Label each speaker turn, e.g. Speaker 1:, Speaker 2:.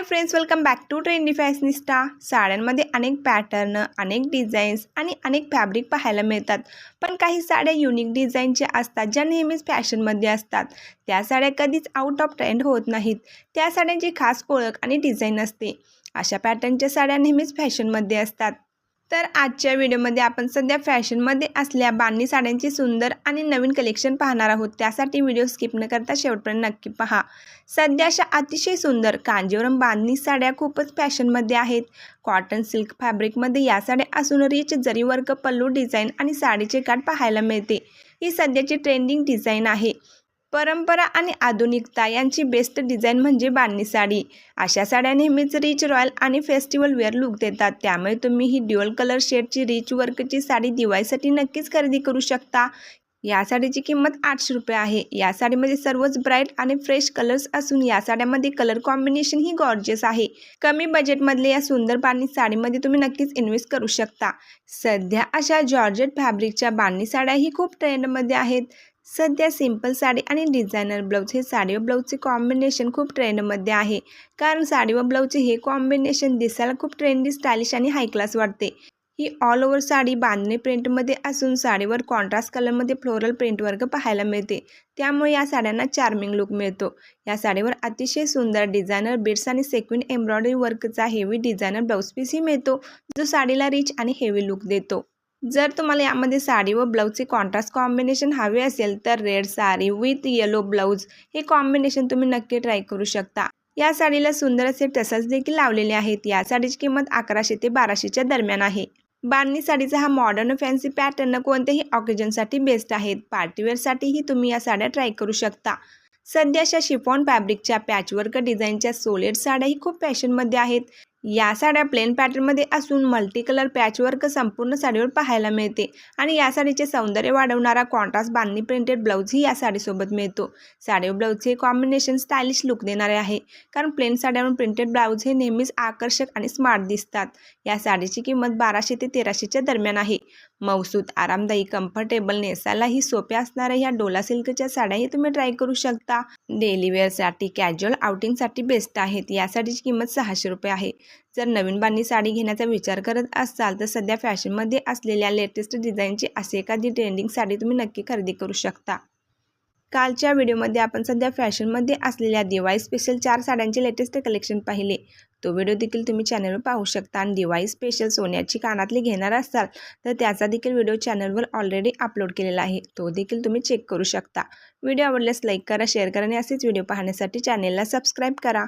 Speaker 1: Hi friends welcome back to trendy fashionista साड्यांमध्ये अनेक pattern अनेक डिझाईन्स आणि अनेक फॅब्रिक पाहायला मिळतात. पण काही साड्या युनिक डिझाईनच्या असतात ज्या नेहमीच फॅशनमध्ये असतात. त्या साड्या कधीच आउट ऑफ ट्रेंड होत नाहीत. त्या साड्यांची खास ओळख आणि डिझाईन असते. अशा पॅटर्नच्या साड्या नेहमीच फॅशनमध्ये असतात. तर आजच्या व्हिडिओमध्ये आपण सध्या फॅशनमध्ये असल्या बांधणी साड्यांची सुंदर आणि नवीन कलेक्शन पाहणार आहोत. त्यासाठी व्हिडिओ स्किप न करता शेवटपर्यंत नक्की पहा. सध्या अशा अतिशय सुंदर कांजीवरम बांधणी साड्या खूपच फॅशनमध्ये आहेत. कॉटन सिल्क फॅब्रिकमध्ये या साड्या असून रिच जरी वर्क पल्लू डिझाईन आणि साडीचे काठ पाहायला मिळते. ही सध्याची ट्रेंडिंग डिझाईन आहे. परंपरा आणि आधुनिकता यांची बेस्ट डिझाईन म्हणजे बांधणी साडी. अशा साड्या नेहमीच रिच रॉयल आणि फेस्टिवल वेअर लुक देतात. त्यामुळे तुम्ही ही ड्युअल कलर शेडची रिच वर्कची साडी दिवाळीसाठी नक्कीच खरेदी करू शकता. या साडीची किंमत आठशे रुपये आहे. या साडीमध्ये सर्वच ब्राईट आणि फ्रेश कलर्स असून या साड्यामध्ये कलर कॉम्बिनेशन ही गॉर्जियस आहे. कमी बजेटमधले या सुंदर बांधणी साडीमध्ये तुम्ही नक्कीच इन्व्हेस्ट करू शकता. सध्या अशा जॉर्जेट फॅब्रिकच्या बांधणी साड्याही खूप ट्रेंडमध्ये आहेत. सध्या सिंपल साडी आणि डिझायनर ब्लाऊज हे साडी व ब्लाऊजचे कॉम्बिनेशन खूप ट्रेंडमध्ये आहे. कारण साडी व ब्लाऊजचे हे कॉम्बिनेशन दिसायला खूप ट्रेंडी स्टायलिश आणि हाय क्लास वाटते. ही ऑल ओव्हर साडी बांधणी प्रिंटमध्ये असून साडीवर कॉन्ट्रास्ट कलरमध्ये फ्लोरल प्रिंट वर्ग पाहायला मिळते. त्यामुळे या साड्यांना चार्मिंग लुक मिळतो. या साडीवर अतिशय सुंदर डिझायनर बीड्स आणि सेक्विन एम्ब्रॉयडरी वर्कचा हेवी डिझायनर ब्लाऊज पीसही मिळतो जो साडीला रिच आणि हेवी लुक देतो. जर तुम्हाला यामध्ये साडी व ब्लाऊजचे कॉन्ट्रास्ट कॉम्बिनेशन हवे असेल तर red sari with yellow blouse हे कॉम्बिनेशन तुम्ही नक्की ट्राय करू शकता. या साडीला सुंदर असे टसल्स देखील लावलेले आहेत. या साडीची किंमत अकराशे ते बाराशेच्या दरम्यान आहे. बांधणी साडीचा हा मॉडर्न फॅन्सी पॅटर्न कोणत्याही ऑकेजनसाठी बेस्ट आहेत पार्टीवेअरसाठीही तुम्ही या साड्या ट्राय करू शकता. सध्या अशा शिफॉन फॅब्रिकच्या पॅचवर्क डिझाईनच्या सोलेट साड्याही खूप फॅशनमध्ये आहेत. या साड्या प्लेन पॅटर्नमध्ये असून मल्टी कलर पॅचवर्क संपूर्ण साडीवर पाहायला मिळते. आणि या साडीचे सौंदर्य वाढवणारा कॉन्ट्रास्ट बांधणी प्रिंटेड ब्लाऊजही या साडीसोबत मिळतो. साडी ब्लाऊजचे कॉम्बिनेशन स्टायलिश लुक देणारे आहे. कारण प्लेन साड्यावरून प्रिंटेड ब्लाऊज हे नेहमीच आकर्षक आणि स्मार्ट दिसतात. या साडीची किंमत बाराशे ते तेराशेच्या दरम्यान आहे. मौसूत आरामदायी कम्फर्टेबल नेसायलाही सोप्या असणाऱ्या ह्या डोला सिल्कच्या साड्याही तुम्ही ट्राय करू शकता. डेली वेअरसाठी कॅज्युअल आउटिंगसाठी बेस्ट आहेत. या साडीची किंमत सहाशे रुपये आहे. जर नवीन बांधणी साडी घेण्याचा विचार करत असाल तर सध्या फॅशनमध्ये असलेल्या लेटेस्ट डिझाईनची असे एखादी ट्रेंडिंग साडी तुम्ही नक्की खरेदी करू शकता. कालच्या व्हिडिओमध्ये आपण सध्या फॅशनमध्ये असलेल्या दिवाळी स्पेशल चार साड्यांचे लेटेस्ट कलेक्शन पाहिले. तो व्हिडिओ देखील तुम्ही चॅनलवर पाहू शकता. आणि दिवाळी स्पेशल सोन्याची कानातली घेणार असाल तर त्याचा देखील व्हिडिओ चॅनलवर ऑलरेडी अपलोड केलेला आहे. तो देखील तुम्ही चेक करू शकता. व्हिडिओ आवडल्यास लाईक करा शेअर करा आणि असेच व्हिडिओ पाहण्यासाठी चॅनलला सबस्क्राईब करा.